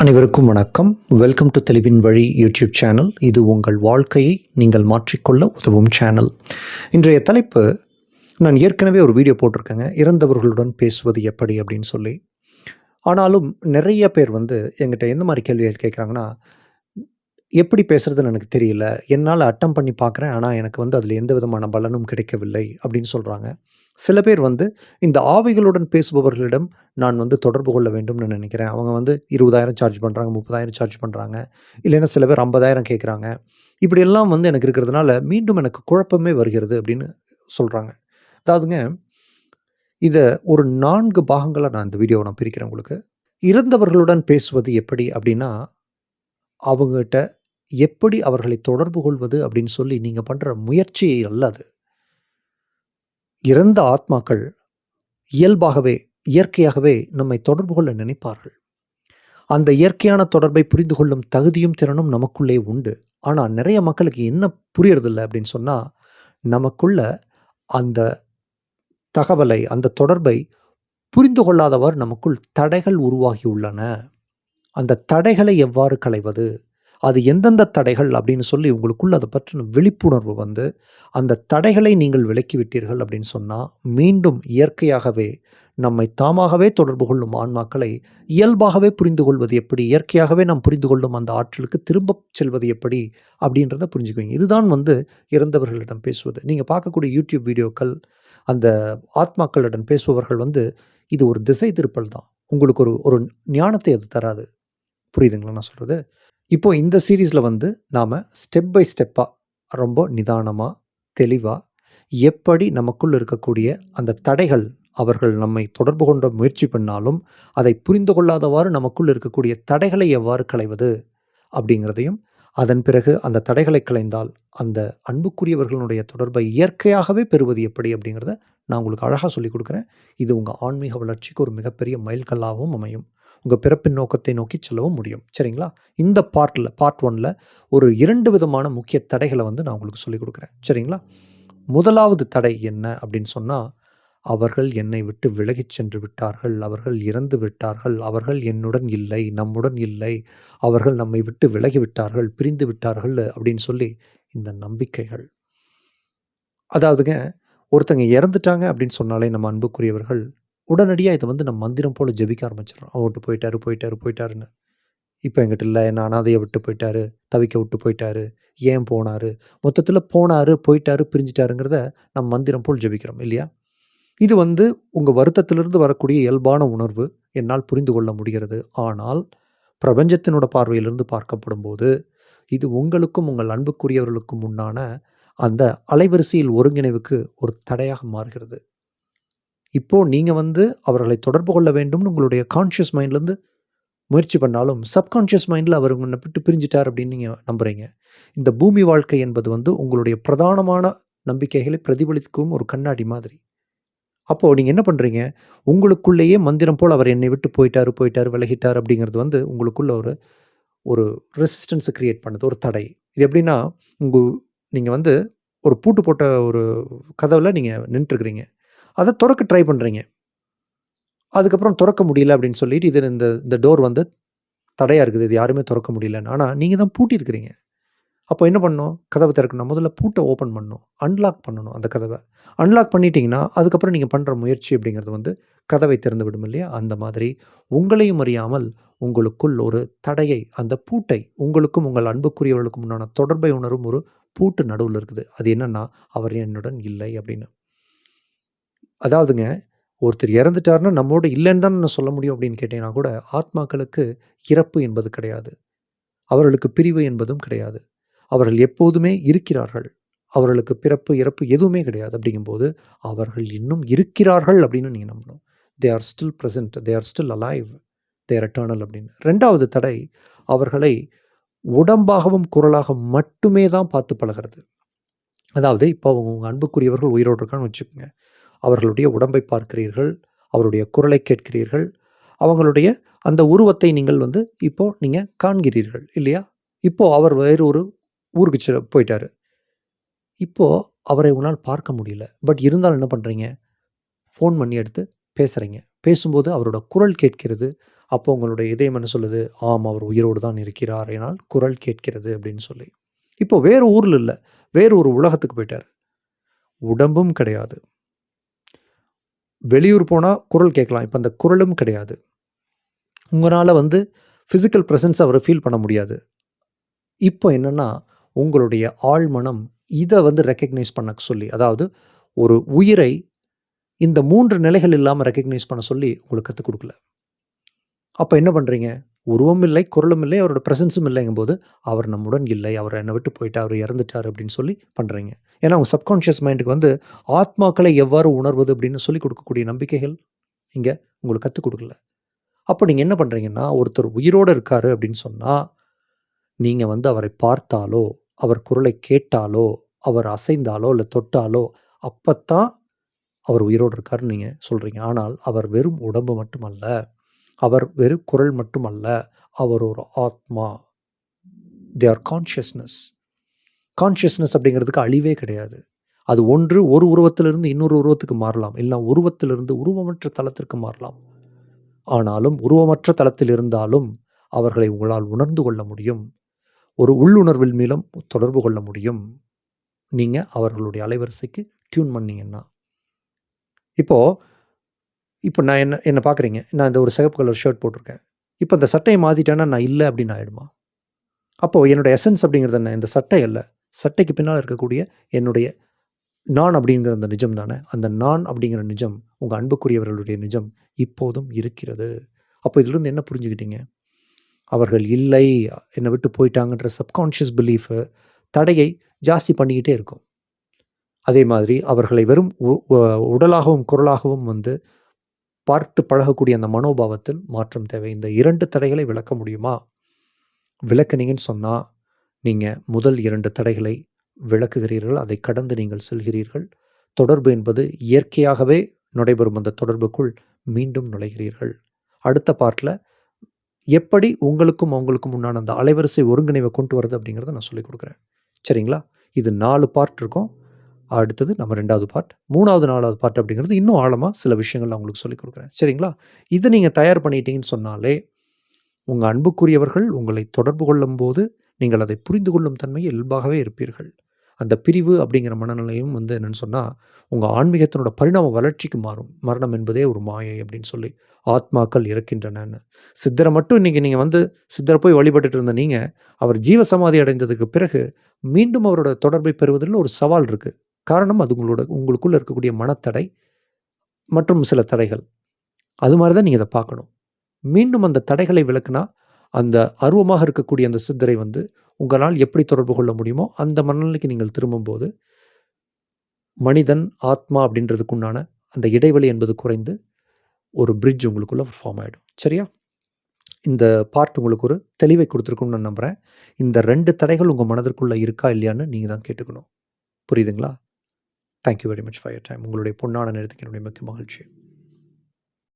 அனைவருக்கும் வணக்கம். Welcome to தெளிவின் வழி யூடியூப் சேனல் இது உங்கள் வாழ்க்கையை நீங்கள் மாற்றிக்கொள்ள உதவும் சேனல் இன்றைய தலைப்பு நான் ஏற்கனவே ஒரு வீடியோ போட்டிருக்கேங்க. இறந்தவர்களுடன் பேசுவது எப்படி அப்படின்னு சொல்லி. ஆனாலும் நிறைய பேர் வந்து எங்கிட்ட எந்த மாதிரி கேள்விகள் கேட்குறாங்கன்னா எப்படி பேசுறதுன்னு எனக்கு தெரியல. என்னால் அட்டம் பண்ணி பார்க்குறேன். ஆனால் எனக்கு வந்து அதில் எந்த விதமான பலனும் கிடைக்கவில்லை அப்படின்னு சொல்கிறாங்க சில பேர் வந்து இந்த ஆவிகளுடன் பேசுபவர்களிடம் நான் வந்து தொடர்பு கொள்ள வேண்டும்னு நினைக்கிறேன். அவங்க வந்து இருபதாயிரம் சார்ஜ் பண்ணுறாங்க முப்பதாயிரம் சார்ஜ் பண்ணுறாங்க இல்லைன்னா சில பேர் ஐம்பதாயிரம் கேட்குறாங்க இப்படியெல்லாம் வந்து எனக்கு இருக்கிறதுனால மீண்டும் எனக்கு குழப்பமே வருகிறது அப்படின்னு சொல்கிறாங்க அதாவதுங்க இதை ஒரு நான்கு பாகங்களை நான் இந்த வீடியோவை நான் பிரிக்கிறேன் உங்களுக்கு. இறந்தவர்களுடன் பேசுவது எப்படி அப்படின்னா அவங்ககிட்ட எப்படி அவர்களை தொடர்பு கொள்வது அப்படின்னு சொல்லி நீங்கள் பண்ணுற முயற்சி அல்ல அது. இறந்த ஆத்மாக்கள் இயல்பாகவே இயற்கையாகவே நம்மை தொடர்பு கொள்ள நினைப்பார்கள். அந்த இயற்கையான தொடர்பை புரிந்து கொள்ளும் தகுதியும் திறனும் நமக்குள்ளே உண்டு. ஆனால் நிறைய மக்களுக்கு என்ன புரியறதில்லை அப்படின்னு சொன்னால் நமக்குள்ள அந்த தகவலை அந்த தொடர்பை புரிந்து கொள்ளாதவர் நமக்குள் தடைகள் உருவாகியுள்ளன அந்த தடைகளை எவ்வாறு களைவது? அது எந்தெந்த தடைகள் அப்படின்னு சொல்லி உங்களுக்குள்ள அதை பற்றின விழிப்புணர்வு வந்து அந்த தடைகளை நீங்கள் விலக்கிவிட்டீர்கள் அப்படின்னு சொன்னால் மீண்டும் இயற்கையாகவே நம்மை தாமாகவே தொடர்பு கொள்ளும் ஆன்மாக்களை இயல்பாகவே புரிந்து கொள்வது எப்படி இயற்கையாகவே நாம் புரிந்து கொள்ளும் அந்த ஆற்றலுக்கு திரும்ப செல்வது எப்படி அப்படின்றத புரிஞ்சுக்குவீங்க. இதுதான் வந்து இறந்தவர்களிடம் பேசுவது. நீங்கள் பார்க்கக்கூடிய யூடியூப் வீடியோக்கள் அந்த ஆத்மாக்களிடம் பேசுபவர்கள் வந்து இது ஒரு திசை திருப்பல் தான். உங்களுக்கு ஒரு ஒரு ஞானத்தை அது தராது. புரியுதுங்களா நான் சொல்கிறது இப்போ இந்த சீரீஸில் வந்து நாம் ஸ்டெப் பை ஸ்டெப்பாக ரொம்ப நிதானமாக தெளிவாக எப்படி நமக்குள் இருக்கக்கூடிய அந்த தடைகள் அவர்கள் நம்மை தொடர்பு கொண்ட முயற்சி பண்ணாலும் அதை புரிந்து கொள்ளாதவாறு நமக்குள் இருக்கக்கூடிய தடைகளை எவ்வாறு களைவது அப்படிங்கிறதையும் அதன் பிறகு அந்த தடைகளை களைந்தால் அந்த அன்புக்குரியவர்களுடைய தொடர்பை இயற்கையாகவே பெறுவது எப்படி அப்படிங்கிறத நான் உங்களுக்கு அழகாக சொல்லிக் கொடுக்குறேன். இது உங்கள் ஆன்மீக வளர்ச்சிக்கு ஒரு மிகப்பெரிய மைல்கல்லாகவும் அமையும். உங்கள் பிறப்பின் நோக்கத்தை நோக்கி செல்லவும் முடியும். சரிங்களா? இந்த பார்ட்டில் பார்ட் ஒனில் ஒரு இரண்டு விதமான முக்கிய தடைகளை வந்து நான் உங்களுக்கு சொல்லிக் கொடுக்குறேன். சரிங்களா? முதலாவது தடை என்ன அப்படின்னு சொன்னால் அவர்கள் என்னை விட்டு விலகிச் சென்று விட்டார்கள் அவர்கள் இறந்து விட்டார்கள் அவர்கள் என்னுடன் இல்லை நம்முடன் இல்லை அவர்கள் நம்மை விட்டு விலகி விட்டார்கள் பிரிந்து விட்டார்கள் அப்படின்னு சொல்லி இந்த நம்பிக்கைகள். அதாவதுங்க ஒருத்தங்க இறந்துட்டாங்க அப்படின்னு சொன்னாலே நம்ம அன்புக்குரியவர்கள் உடனடியாக இதை வந்து நம்ம மந்திரம் போல் ஜெபிக்க ஆரம்பிச்சிடறோம். அவர்கிட்ட போயிட்டாரு போயிட்டாரு போயிட்டாருன்னு. இப்போ எங்கிட்ட இல்லை என்ன அனாதையை விட்டு போயிட்டாரு தவிக்க விட்டு போயிட்டாரு ஏன் போனாரு மொத்தத்தில் போனாரு போயிட்டாரு பிரிஞ்சிட்டாருங்கிறத நம்ம மந்திரம் போல் ஜெபிக்கிறோம் இல்லையா? இது வந்து உங்கள் வருத்தத்திலிருந்து வரக்கூடிய இயல்பான உணர்வு. என்னால் புரிந்து கொள்ள முடிகிறது. ஆனால் பிரபஞ்சத்தினோட பார்வையிலிருந்து பார்க்கப்படும் போது இது உங்களுக்கும் உங்கள் அன்புக்குரியவர்களுக்கும் முன்னான அந்த அலைவரிசையில் ஒருங்கிணைவுக்கு ஒரு தடையாக மாறுகிறது. இப்போது நீங்கள் வந்து அவர்களை தொடர்பு கொள்ள வேண்டும்னு உங்களுடைய கான்ஷியஸ் மைண்ட்லேருந்து முயற்சி பண்ணாலும் சப்கான்ஷியஸ் மைண்டில் அவர் உங்களை விட்டு பிரிஞ்சிட்டார் அப்படின்னு நீங்கள் நம்புகிறீங்க இந்த பூமி வாழ்க்கை என்பது வந்து உங்களுடைய பிரதானமான நம்பிக்கைகளை பிரதிபலிக்கும் ஒரு கண்ணாடி மாதிரி. அப்போது நீங்கள் என்ன பண்ணுறீங்க உங்களுக்குள்ளேயே மந்திரம் போல் அவர் என்னை விட்டு போயிட்டார் போயிட்டார் விலகிட்டார் அப்படிங்கிறது வந்து உங்களுக்குள்ள ஒரு ஒரு ரெசிஸ்டன்ஸை க்ரியேட் பண்ணுது ஒரு தடை. இது எப்படின்னா உங்கள் நீங்கள் வந்து ஒரு பூட்டு போட்ட ஒரு கதவில் நீங்கள் நின்றுருக்குறீங்க அதை திறக்க ட்ரை பண்ணுறீங்க அதுக்கப்புறம் திறக்க முடியல அப்படின்னு சொல்லிட்டு இது இந்த இந்த டோர் வந்து தடையாக இருக்குது. இது யாருமே திறக்க முடியலன்னு. ஆனால் நீங்கள் தான் பூட்டியிருக்கிறீங்க அப்போ என்ன பண்ணணும்? கதவை திறக்கணும். முதல்ல பூட்டை ஓப்பன் பண்ணணும். அன்லாக் பண்ணணும் அந்த கதவை. அன்லாக் பண்ணிட்டீங்கன்னா அதுக்கப்புறம் நீங்கள் பண்ணுற முயற்சி அப்படிங்கிறது வந்து கதவை திறந்து விடும் இல்லையா? அந்த மாதிரி உங்களையும் அறியாமல் உங்களுக்குள் ஒரு தடையை அந்த பூட்டை உங்களுக்கும் உங்கள் அன்புக்குரியவர்களுக்கும் உண்டான தொடர்பை உணரும் ஒரு பூட்டு நடுவில் இருக்குது. அது என்னென்னா அவர் என்னுடன் இல்லை அப்படின்னு. அதாவதுங்க ஒருத்தர் இறந்துட்டாருன்னா நம்மோட இல்லைன்னு தான் நான் சொல்ல முடியும் அப்படின்னு கேட்டீங்கன்னா கூட ஆத்மாக்களுக்கு இறப்பு என்பது கிடையாது. அவர்களுக்கு பிரிவு என்பதும் கிடையாது. அவர்கள் எப்போதுமே இருக்கிறார்கள். அவர்களுக்கு பிறப்பு இறப்பு எதுவுமே கிடையாது. அப்படிங்கும்போது அவர்கள் இன்னும் இருக்கிறார்கள் அப்படின்னு நீங்கள் நம்பணும். They are still present they are still alive they're eternal அப்படின்னு. ரெண்டாவது தடை அவர்களை உடம்பாகவும் குரலாக மட்டுமே தான் பார்த்து பழகிறது. அதாவது இப்போ அவங்க உங்கள் அன்புக்குரியவர்கள் உயிரோடு இருக்கான்னு வச்சுக்கோங்க. அவர்களுடைய உடம்பை பார்க்கிறீர்கள் அவருடைய குரலை கேட்கிறீர்கள் அவங்களுடைய அந்த உருவத்தை நீங்கள் வந்து இப்போ நீங்கள் காண்கிறீர்கள் இல்லையா இப்போ அவர் வேறு ஒரு ஊருக்கு செ போயிட்டார் இப்போ அவரை உங்களால் பார்க்க முடியல பட் இருந்தாலும் என்ன பண்ணுறீங்க ஃபோன் பண்ணி எடுத்து பேசுகிறீங்க பேசும்போது அவரோட குரல் கேட்கிறது. அப்போ உங்களுடைய இதயம் என்ன சொல்லுது? ஆம் அவர் உயிரோடு தான் இருக்கிறார். என்னால் குரல் கேட்கிறது அப்படின்னு சொல்லி. இப்போ வேறு ஊரில் இல்லை வேறு ஒரு உலகத்துக்கு போயிட்டார் உடம்பும் கிடையாது. வெளியூர் போனால் குரல் கேட்கலாம். இப்போ அந்த குரலும் கிடையாது. உங்களால் வந்து ஃபிசிக்கல் ப்ரெசன்ஸ் அவரை ஃபீல் பண்ண முடியாது. இப்போ என்னென்னா உங்களுடைய ஆழ்மனம் இதை வந்து ரெக்கக்னைஸ் பண்ண சொல்லி, அதாவது ஒரு உயிரை இந்த மூன்று நிலைகள் இல்லாமல் ரெக்கக்னைஸ் பண்ண சொல்லி உங்களுக்கு கற்றுக் கொடுக்கல அப்போ என்ன பண்ணுறீங்க உருவம் இல்லை, குரலும் இல்லை, அவரோட பிரசன்ஸும் இல்லைங்கும்போது, அவர் நம்முடன் இல்லை, அவர் என்னை விட்டு போயிட்டாரு, இறந்துட்டாரு அப்படின்னு சொல்லி பண்ணுறீங்க ஏன்னா, அவங்க சப்கான்ஷியஸ் மைண்டுக்கு வந்து ஆத்மாக்களை எவ்வாறு உணர்வது அப்படின்னு சொல்லிக் கொடுக்கக்கூடிய நம்பிக்கைகள் இங்கே உங்களுக்கு கற்றுக் கொடுக்கல அப்போ நீங்கள் என்ன பண்ணுறீங்கன்னா ஒருத்தர் உயிரோட இருக்காரு அப்படின்னு சொன்னால் நீங்கள் வந்து அவரை பார்த்தாலோ, அவர் குரலை கேட்டாலோ, அவர் அசைந்தாலோ, இல்லை தொட்டாலோ, அப்போத்தான் அவர் உயிரோடு இருக்காருன்னு நீங்கள் சொல்கிறீங்க ஆனால் அவர் வெறும் உடம்பு மட்டுமல்ல. அவர் வெறும் குரல் மட்டுமல்ல. அவர் ஒரு ஆத்மா. They are consciousness. கான்ஷியஸ்னஸ் அப்படிங்கிறதுக்கு அழிவே கிடையாது. அது ஒன்று ஒரு உருவத்திலிருந்து இன்னொரு உருவத்துக்கு மாறலாம். இல்லை உருவத்திலிருந்து உருவமற்ற தளத்திற்கு மாறலாம். ஆனாலும் உருவமற்ற தளத்தில் இருந்தாலும் அவர்களை உங்களால் உணர்ந்து கொள்ள முடியும். ஒரு உள்ளுணர்வில் மூலம் தொடர்பு கொள்ள முடியும். நீங்கள் அவர்களுடைய அலைவரிசைக்கு டியூன் பண்ணீங்கன்னா. இப்போ இப்போ நான் என்ன என்ன பார்க்குறீங்க. நான் இந்த ஒரு சிகப்பு கலர் ஷர்ட் போட்டிருக்கேன். இப்போ இந்த சட்டையை மாற்றிட்டேன்னா நான் இல்லை அப்படின்னு ஆகிடுமா அப்போது என்னோட எசன்ஸ் அப்படிங்கிறது என்ன? இந்த சட்டை இல்லை சட்டைக்கு பின்னால் இருக்கக்கூடிய என்னுடைய நான் அப்படிங்கிற அந்த நிஜம் தானே. அந்த நான் அப்படிங்கிற நிஜம், உங்கள் அன்புக்குரியவர்களுடைய நிஜம் இப்போதும் இருக்கிறது. அப்போ இதிலிருந்து என்ன புரிஞ்சுக்கிட்டீங்க? அவர்கள் இல்லை, என்னை விட்டு போயிட்டாங்கன்ற சப்கான்ஷியஸ் பிலீஃபு தடையை ஜாஸ்தி பண்ணிக்கிட்டே இருக்கும். அதே மாதிரி அவர்களை வெறும் உ உடலாகவும், குரலாகவும் வந்து பார்த்து பழகக்கூடிய அந்த மனோபாவத்தில் மாற்றம் தேவை. இந்த இரண்டு தடைகளை விளக்க முடியுமா? விளக்குனீங்கன்னு சொன்னால் நீங்கள் முதல் இரண்டு தடைகளை விளக்குகிறீர்கள் அதை கடந்து நீங்கள் செல்கிறீர்கள். தொடர்பு என்பது இயற்கையாகவே நடைபெறும் அந்த தொடர்புக்குள் மீண்டும் நுழைகிறீர்கள். அடுத்த பார்ட்டில் எப்படி உங்களுக்கும் அவங்களுக்கும் உண்டான அந்த அலைவரிசை ஒருங்கிணைவை கொண்டு வரது அப்படிங்கிறத நான் சொல்லிக் கொடுக்குறேன் சரிங்களா? இது நாலு பார்ட் இருக்கும். அடுத்தது நம்ம ரெண்டாவது பார்ட். 3வது, 4வது பார்ட் அப்படிங்கிறது இன்னும் ஆழமாக சில விஷயங்கள் நான் உங்களுக்கு சொல்லிக் கொடுக்குறேன் சரிங்களா? இதை நீங்கள் தயார் பண்ணிட்டீங்கன்னு சொன்னாலே, உங்கள் அன்புக்குரியவர்கள் உங்களை தொடர்பு கொள்ளும்போது, நீங்கள் அதை புரிந்து கொள்ளும் தன்மையில் இயல்பாகவே இருப்பீர்கள். அந்த பிரிவு அப்படிங்கிற மனநிலையும் வந்து என்னென்னு சொன்னால் உங்கள் ஆன்மீகத்தினோட பரிணாம வளர்ச்சிக்கு மாறும். மரணம் என்பதே ஒரு மாயை அப்படின்னு சொல்லி, ஆத்மாக்கள் இறக்கின்றனன்னு. சித்தரை மட்டும் இன்றைக்கி நீங்கள் வந்து சித்தரை போய் வழிபட்டுட்டு இருந்த நீங்கள் அவர் ஜீவ சமாதி அடைந்ததுக்கு பிறகு, மீண்டும் அவரோட தொடர்பை பெறுவதில் ஒரு சவால் இருக்குது காரணம் அது உங்களோட உங்களுக்குள்ளே இருக்கக்கூடிய மனத்தடை மற்றும் சில தடைகள். அது மாதிரி தான் நீங்கள் அதை பார்க்கணும். மீண்டும் அந்த தடைகளை விளக்குனா அந்த அருவமாக இருக்கக்கூடிய அந்த சித்தரை வந்து உங்களால் எப்படி தொடர்பு கொள்ள முடியுமோ, அந்த மனநிலைக்கு நீங்கள் திரும்பும்போது மனிதன், ஆத்மா அப்படின்றதுக்கு உண்டான அந்த இடைவெளி என்பது குறைந்து, ஒரு பிரிட்ஜ் உங்களுக்குள்ள ஃபார்ம் ஆகிடும் சரியா? இந்த பார்ட் உங்களுக்கு ஒரு தெளிவை குடுத்திருக்கும்னு நான் நம்புகிறேன் இந்த ரெண்டு தடைகள் உங்கள் மனதிற்குள்ளே இருக்கா? இல்லையான்னு நீங்கள் தான் கேட்டுக்கணும். புரியுதுங்களா? Thank you very much for your time. உங்களுடைய பொன்னான நேரத்துக்கு என்னுடைய மிக்க மகிழ்ச்சி.